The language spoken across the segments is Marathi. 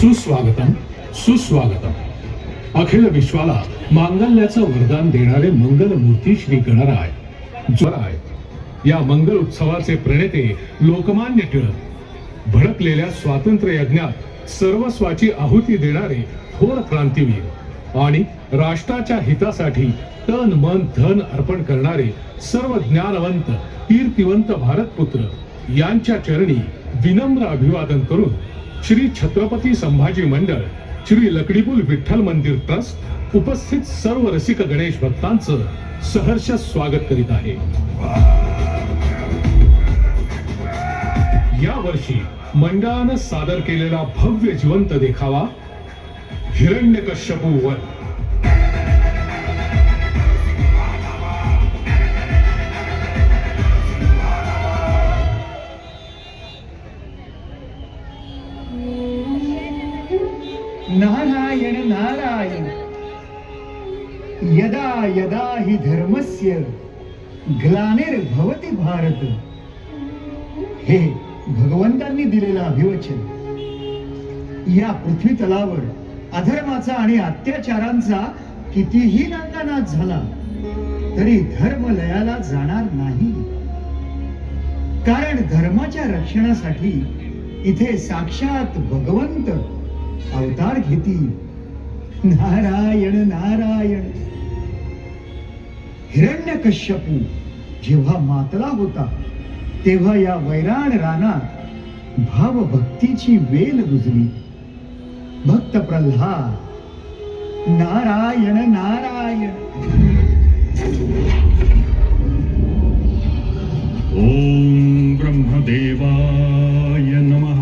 सुस्वागतम सुस्वागतम. अखिल विश्वाला मांगल्याचं वरदान देणारे मंगलमूर्ती श्री गणराय. ज्वराय या मंगल उत्सवाचे प्रणेते लोकमान्य टिळक. भडकलेल्या स्वातंत्र्य यज्ञात सर्वस्वाची आहुती देणारे थोर क्रांतीवीर आणि राष्ट्राच्या हितासाठी तन मन धन अर्पण करणारे सर्व ज्ञानवंत कीर्तिवंत भारतपुत्र यांच्या चरणी विनम्र अभिवादन करून श्री छत्रपती संभाजी मंडळ श्री लकडीपूल विठ्ठल मंदिर ट्रस्ट उपस्थित सर्व रसिक गणेश भक्तांचं सहर्ष स्वागत करीत आहे. या वर्षी मंडळानं सादर केलेला भव्य जिवंत देखावा हिरण्यकश्यपू वन. नारायण नारायण। यदा यदा हि धर्मस्य ग्लानिर्भवती भारत। हे भगवंतांनी दिलेलं अभिवचन या पृथ्वी तलावर अधर्माचा आणि अत्याचारांचा कितीही नांदानाच झाला तरी धर्म लयाला जाणार नाही. कारण धर्माच्या रक्षणासाठी इथे साक्षात भगवंत अवतार घेतील नारायण नारायण. हिरण्यकश्यपू जेव्हा मातला होता तेव्हा या वैराण रानात भाव भक्तीची वेल रुजली. भक्त प्रल्हाद नारायण नारायण. ओम ब्रह्मदेवाय नमः.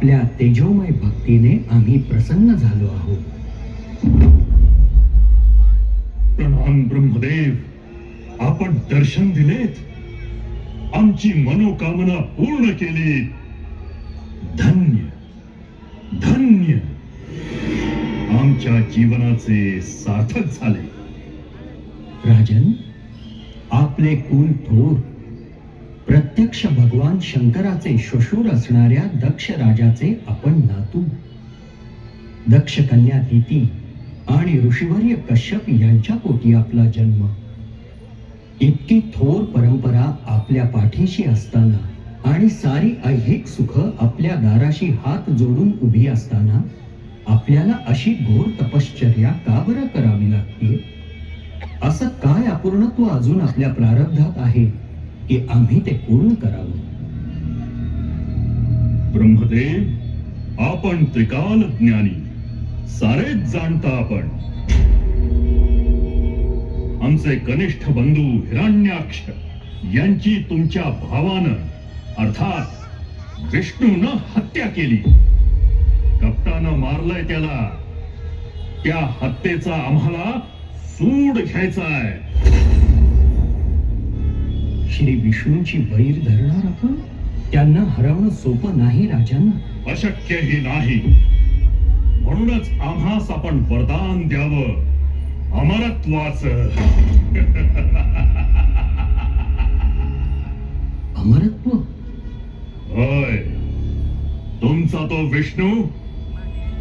आपल्या तेजोमय भक्तीने आम्ही प्रसन्न झालो आहोत. प्रणाम ब्रह्मदेव आपण दर्शन दिलेत. आमची मनोकामना पूर्ण केली धन्य धन्य. आमच्या जीवनाचे सार्थक झाले. राजन आपले कुल थोर प्रत्यक्ष भगवान शंकराचे श्वशूर असणाऱ्या दक्ष राजाचे आपण नातू. दक्ष कन्या दिती आणि ऋषीवर्य कश्यप यांच्या पोटी आपला जन्म. इतकी थोर परंपरा आपल्या पाठीशी असताना आणि सारी ऐहिक सुख आपल्या दाराशी हात जोडून उभी असताना आपल्याला अशी घोर तपश्चर्या का बरं करावी लागते? असं काय अपूर्णत्व अजून आपल्या प्रारब्धात आहे? की आम्ही ते पूर्ण करावं. ब्रह्मदेव आपण त्रिकाल ज्ञानी. सारेच जाणता आपण. आमचे कनिष्ठ बंधू हिरण्याक्ष यांची तुमच्या भावानं अर्थात विष्णून हत्या केली. कपटानं मारलंय त्याला. त्या हत्येचा आम्हाला सूड घ्यायचा आहे श्री विष्णूंची वैर धरणार आपण? त्यांना हरवणं सोपं नाही राजन. अशक्यही नाही. म्हणूनच आम्हास आपण वरदान द्यावं. अमरत्वाच. अमरत्व? होय. तुमचा तो विष्णू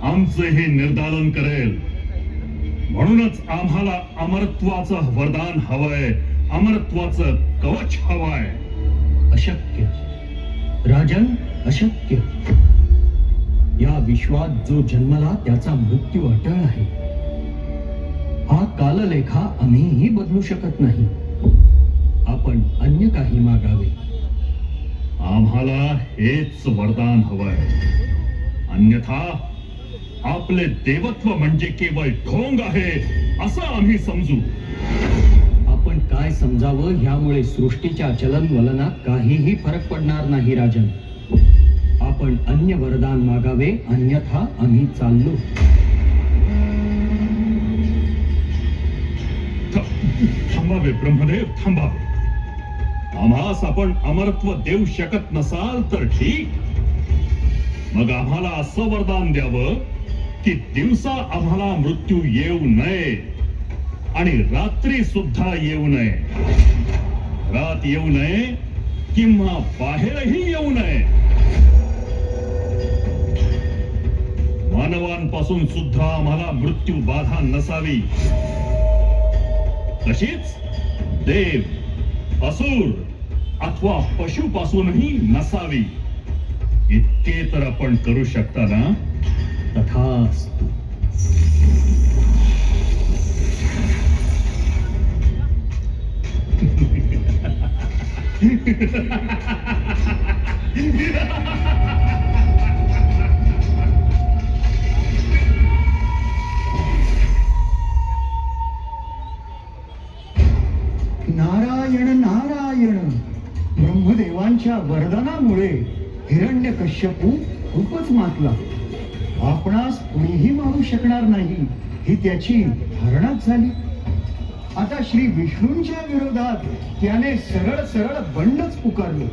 आमचे हे निर्दालन करेल. म्हणूनच आम्हाला अमरत्वाचं वरदान हवंय. अमरत्वाचं कवच हवंय. अशक्य. राजन अशक्य. या विश्वात जो जन्मला त्याचा मृत्यू अटळ आहे. हा काललेखा आम्हीही बदलू शकत नाही. आपण अन्य काही मागावे. आम्हाला हेच वरदान हवंय. अन्यथा आपले देवत्व म्हणजे केवळ ढोंग आहे असं आम्ही समजू. आपण काय समजावं ह्यामुळे सृष्टीच्या चलनवलनात काहीही फरक पडणार नाही राजन. आपण अन्य वरदान मागावे अन्यथा आम्ही चाललो. थांबावे ब्रह्मदेव थांबावे. आम्हास आपण अमरत्व देऊ शकत नसाल तर ठीक. मग आम्हाला असं वरदान द्यावं की दिवसा आम्हाला मृत्यू येऊ नये. आणि रात्री सुद्धा येऊ नये. रात येऊ नये किंवा बाहेरही येऊ नये. मानवांपासून सुद्धा आम्हाला मृत्यू बाधा नसावी. तशीच देव असुर अथवा पशुपासूनही नसावी. इतके तर आपण करू शकता ना? तथास्तु. नारायण नारायण. ब्रह्मदेवांच्या वरदानामुळे हिरण्यकश्यपू खूपच मातला. आपणास कुणीही मारू शकणार नाही ही त्याची धारणाच झाली. आता श्री विष्णूंच्या विरोधात त्याने सरळ सरळ बंडच पुकारलं.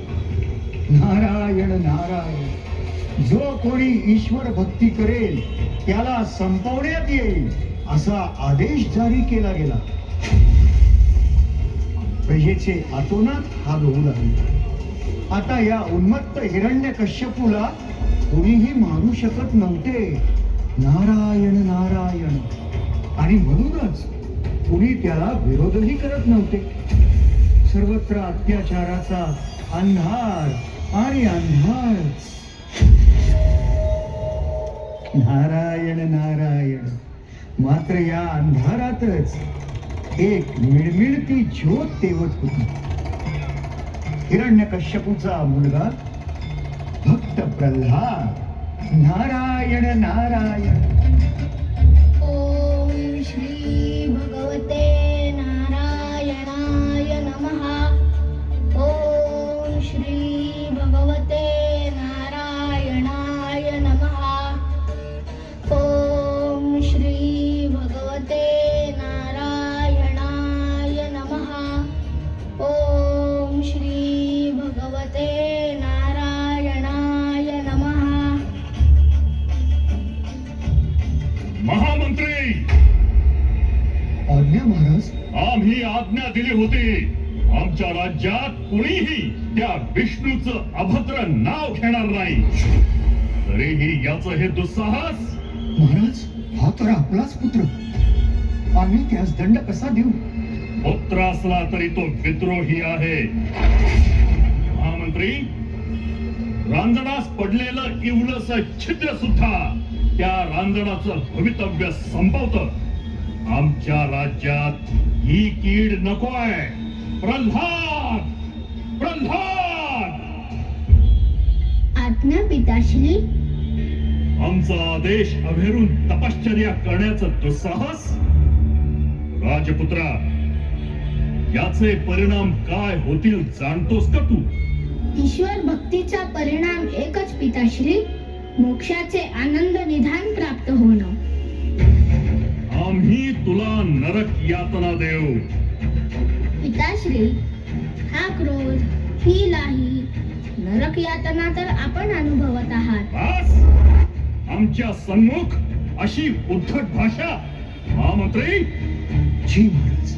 नारायण नारायण जो कोणी ईश्वर भक्ती करेल त्याला संपवण्यात येईल असा आदेश जारी केला गेला. प्रजेचे आतोनात हा होऊ लागले. आता या उन्मत्त हिरण्य कश्यपूला कोणीही मारू शकत नव्हते. नारायण नारायण. आणि म्हणूनच कुणी त्याला विरोधही करत नव्हते. सर्वत्र अत्याचाराचा अंधार आणि अंधार नारायण नारायण मात्र या अंधारातच एक मिळमिळती ज्योत तेवत होती. हिरण्यकश्यपूचा मुलगा भक्त प्रल्हाद नारायण नारायण. ओम श्री तरीही याच हे दुस्साहस. महाराज हा तर आपलाच पुत्र. आम्ही त्यास दंड कसा देऊ? पुत्र असला तरी तो विद्रोही आहे. महामंत्री रांजणास पडलेलं इवलस छिद्र सुद्धा त्या रांजणाचं भवितव्य संपवत. आमच्या राज्यात ही कीड नकोय प्रल्हाद! प्रल्हाद! आज्ञा पिताश्री आमचा आदेश अभेरून तपश्चर्या करण्याचं दुस्साहस? राजपुत्रा याचे परिणाम काय होतील जाणतोस का तू? ईश्वर भक्तीचा परिणाम एकच पिताश्री मोक्षाचे आनंद निधान प्राप्त होणं. आम्ही तुला नरक यातना देऊ पिताश्री हा क्रोध ही लाही नरक यातना तर आपण अनुभवत आहात. बस! आमच्या सन्मुख अशी उद्धट भाषा महामंत्री जी महाराज.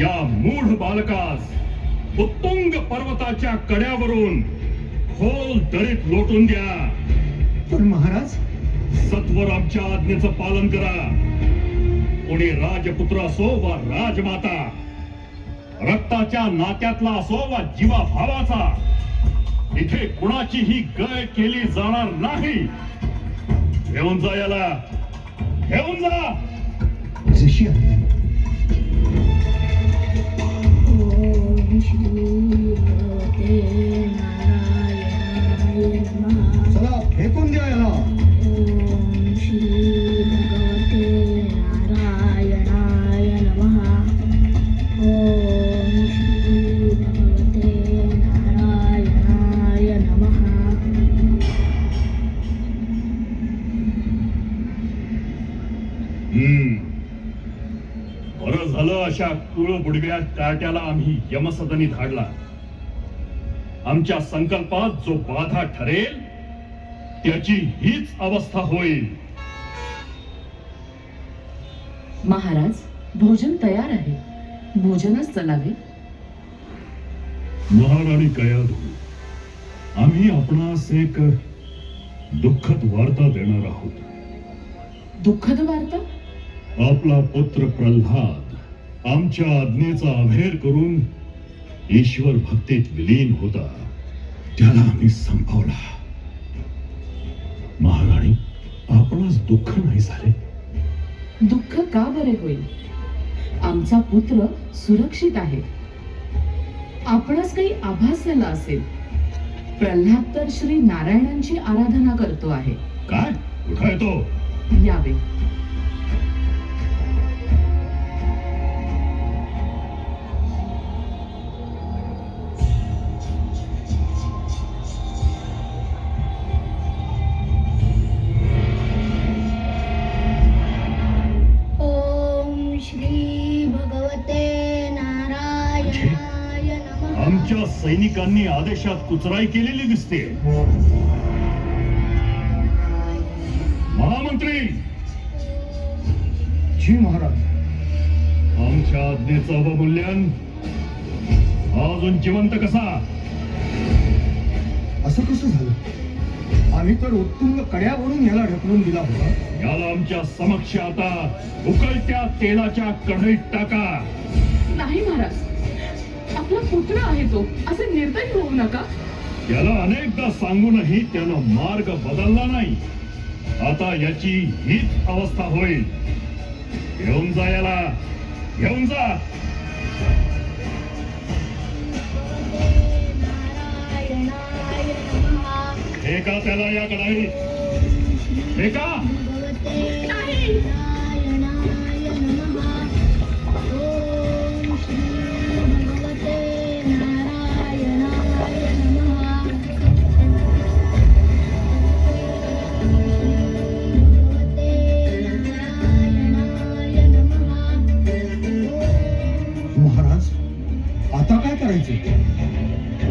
या मूढ बालकास उत्तुंग पर्वताच्या कड्यावरून खोल दरीत लोटून द्या. पण महाराज. सत्वर आमच्या आज्ञेचं पालन करा. कोणी राजपुत्र असो वा राजमाता रक्ताच्या नात्यातला असो वा जीवा भावाचा इथे कुणाचीही गय केली जाणार नाही. घेऊन जा याला घेऊन जा जशी आज्ञा ओम श्री भगवते नारायणाय नमः चला फेकून द्या याला ओम श्री भगवते बरं झालं अशा कुळ बुडव्या कार्ट्याला आम्ही यमसदनी धाडला. आमच्या संकल्पात जो बाधा ठरेल त्याची हीच अवस्था होईल. महाराज भोजन तयार आहे. भोजनच चलावे. महाराणी कयादू आम्ही आपणास एक दुःखद वार्ता देणार आहोत. दुःखद वार्ता? आपला पुत्र प्रल्हाद आमच्या आज्ञेचा अभेर करून ईश्वर भक्तीत विलीन होता. त्याला आम्ही संपवला. महाराणी आपणास दुःख नाही झाले? दुःख का बरे होईल? आमचा पुत्र सुरक्षित आहे. आपणास काही आभास झाला असेल? प्रल्हाद तर श्री नारायणांची आराधना करतो आहे. काय? कुठं आहे तो? यावे. आमच्या सैनिकांनी आदेशात कुचराई केलेली दिसते. महामंत्री! जी महाराज. आमच्या आज्ञेचं अवमूल्यन अजून जिवंत कसा? असं कसं झालं? आम्ही तर उत्तुंग कड्यावरून याला ढकलून दिला होता. याला आमच्या समक्ष आता उकळत्या तेलाच्या कढईत टाका. नाही महाराज. आपला पुत्र आहे तो. असे निर्दयी होऊ नका. याला अनेकदा सांगूनही त्यानं मार्ग बदलला नाही. आता याची हीच अवस्था होईल. घेऊन जा याला. घेऊन जा. नारायणाय नमः एका त्याला या कढाईत? एका भगवते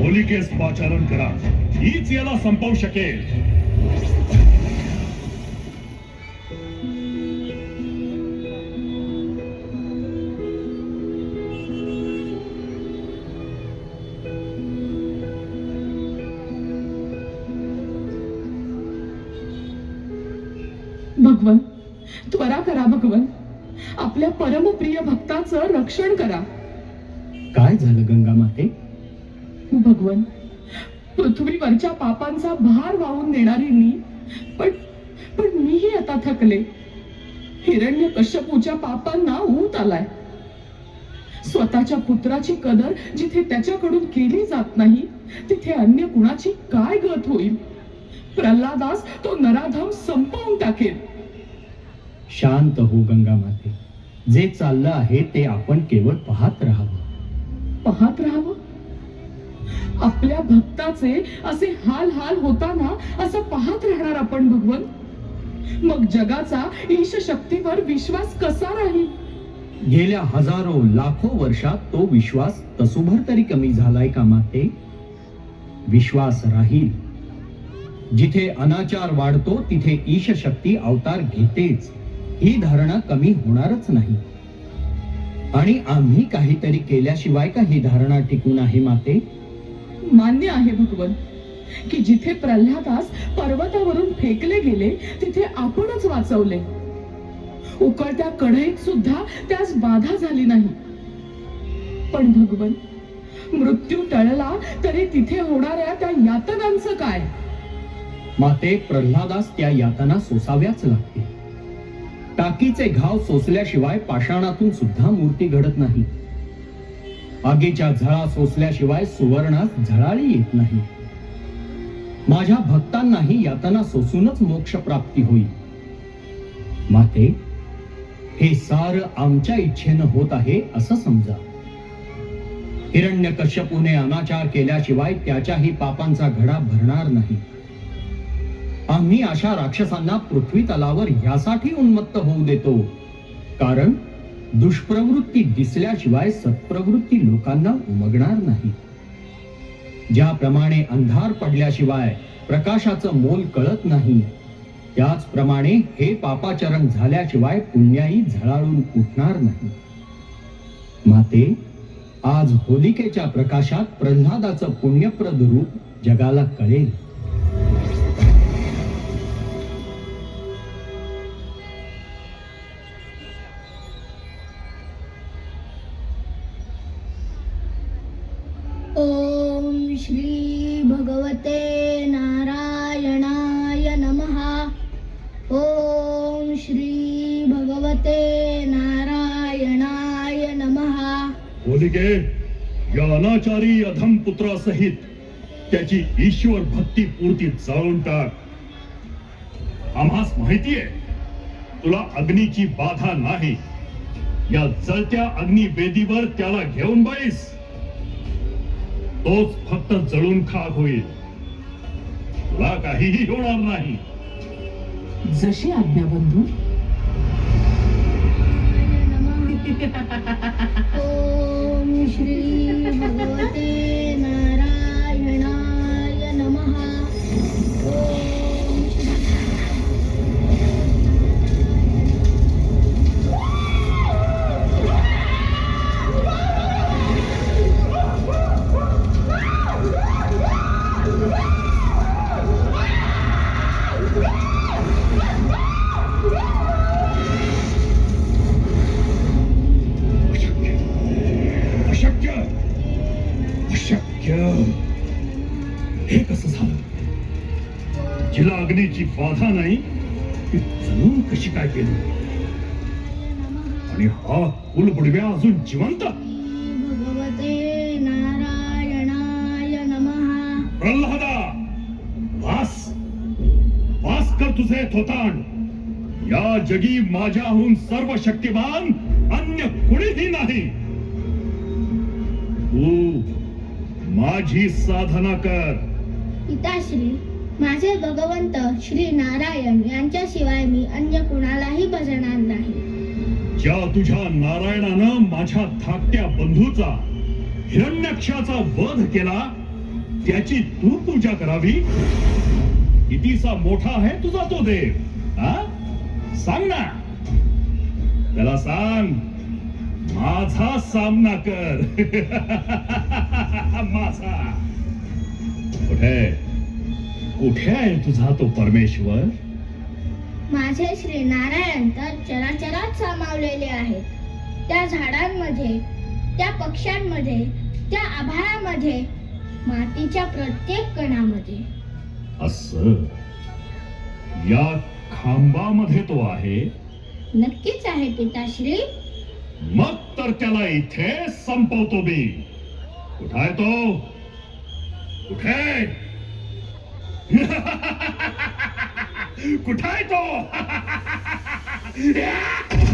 होलिकेस पाचारण करा। हीच याला संपवू शकेल। भगवन त्वरा करा भगवन. आपल्या परमप्रिय भक्ताचं रक्षण करा. काय झालं गंगा माते? भगवन पृथ्वीवरच्या पापांचा भार वाहून नेणारी मी. पण पण मीही आता थकले. हिरण्य कश्यपूच्या पापांना ऊत आलाय. स्वतःच्या पुत्राची कदर जिथे त्याच्याकडून केली जात नाही तिथे अन्य कुणाची काय गत होईल? प्रल्हादास तो नराधम संपवून टाकेल. शांत हो गंगा माते. जे चाललं आहे ते आपण केवळ पाहत राहावं. पाहत राहावं? आपल्या भक्ताचे असे हाल हाल होताना असं पाहत राहणार आपण भगवन. मग जगाचा ईश शक्तीवर विश्वास कसा राहील? गेल्या हजारो लाखो वर्षात तो विश्वास तसुभर तरी कमी झालाय का माते? विश्वास राहील. जिथे अनाचार वाढतो तिथे ईश शक्ती अवतार घेतेच. ही धारणा कमी होणारच नाही. आणि आम्ही काहीतरी केल्याशिवाय का ही धारणा टिकून आहे माते? मान्य आहे भगवन की जिथे प्रल्हादास पर्वतावरून फेकले गेले तिथे आपणच वाचवले. उकळत्या कढईत सुद्धा त्यास बाधा झाली नाही. पण भगवन मृत्यू टळला तरी तिथे होणाऱ्या त्या यातनांचं काय? माते प्रल्हादास त्या यातना सोसाव्याच लागते टाकीचे घाव सोसल्याशिवाय पाषाणातून सुद्धा मूर्ती घडत नाही. आगीच्या झळा सोसल्याशिवाय सुवर्णास झळाळी येत नाही. माझ्या भक्तांनाही यातना सोसूनच मोक्ष प्राप्ती होईल. माते हे सार आमच्या इच्छेनं होत आहे असं समजा. हिरण्य कश्यपूने अनाचार केल्याशिवाय त्याच्याही पापांचा घडा भरणार नाही. आम्ही अशा राक्षसांना पृथ्वी तलावर ह्यासाठी उन्मत्त होऊ देतो. कारण दुष्प्रवृत्ती दिसल्याशिवाय सत्प्रवृत्ती लोकांना उमगणार नाही. ज्याप्रमाणे अंधार पडल्याशिवाय प्रकाशाचं मोल कळत नाही त्याचप्रमाणे हे पापाचरण झाल्याशिवाय पुण्याही झळाळून उठणार नाही. माते आज होलिकेच्या प्रकाशात प्रल्हादाचं पुण्यप्रद रूप जगाला कळेल. होलिके या अनाचारी अधम पुत्रासहित त्याची ईश्वर भक्ती पूर्ती जाळून टाक. आम्हास माहितीये तुला अग्नीची बाधा नाही. या जळत्या अग्नी वेदीवर त्याला घेऊन बैस तोच फक्त जळून खाक होईल. तुला काहीही होणार नाही. जशी आज्ञा बंधू. ओम श्री भगवते नारायणाय नमः. अग्नीची बाधा नाही ती जणून कशी काय केली आणि हा कुलबुडव्या अजून जिवंत? प्रल्हादा वास वास कर तुझे थोतांड या जगी माझ्याहून सर्व शक्तिमान अन्य कुणीही नाही. तू माझी साधना कर. पिताश्री माझे भगवंत श्री नारायण यांच्याशिवाय मी अन्य कुणालाही भजणार नाही. ज्या तुझ्या नारायणानं माझ्या धाकट्या बंधूचा हिरण्यक्षाचा वध केला त्याची तू पूजा करावी? कितीसा मोठा आहे तुझा तो देव हा? सांग ना. त्याला सांग माझा सामना कर. माझा. कुठे? कुठे आहे तुझा तो परमेश्वर? माझे श्री नारायण तर चराचरात सामावलेले आहेत. त्या झाडांमध्ये त्या पक्ष्यांमध्ये त्या आभाळामध्ये मातीच्या प्रत्येक कणामध्ये. असं? या खांबामध्ये तो आहे? नक्कीच आहे पिताश्री. मग तर त्याला इथे संपवतो मी. कुठाय तो? कुठे? कुठाय तो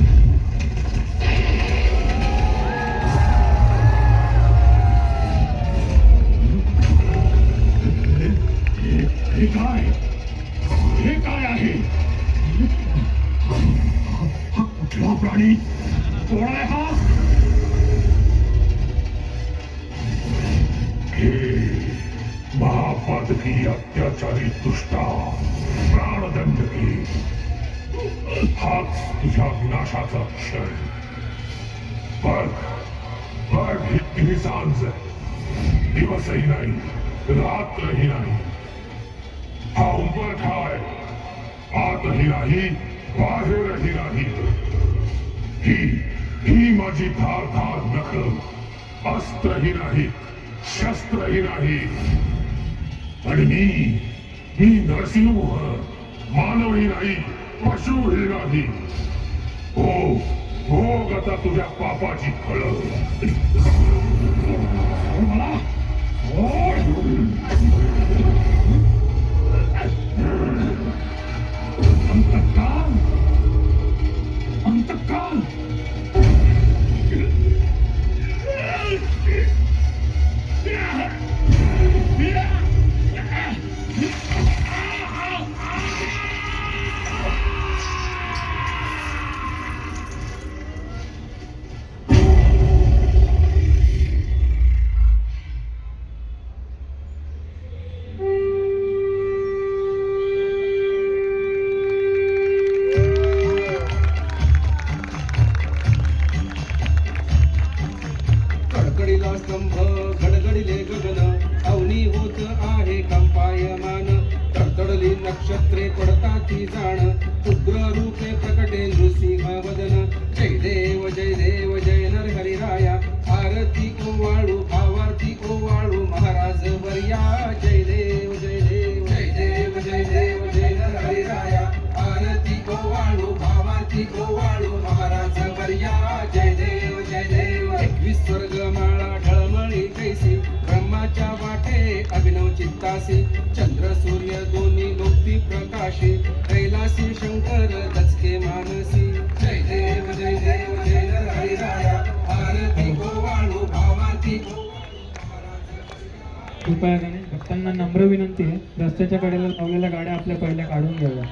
ही ही माझी धार धार नख अस्त्रही नाही शस्त्रही नाही. आणि मी मी नरसिंह मानवही नाही पशुही नाही. हो हो आता तुझ्या पापाची फळ. मला प्रकाशे चंद्र सूर्य दोन्ही मुक्ती प्रकाशे कैलासी शंकर दचके मानसी. जय देव जय देव जय हरिराया आरती ओवाळू भावार्थी कृपया भक्तांना नम्र विनंती आहे. रस्त्याच्या कडेला लावलेल्या गाड्या आपल्या पहिल्या काढून घ्याव्या.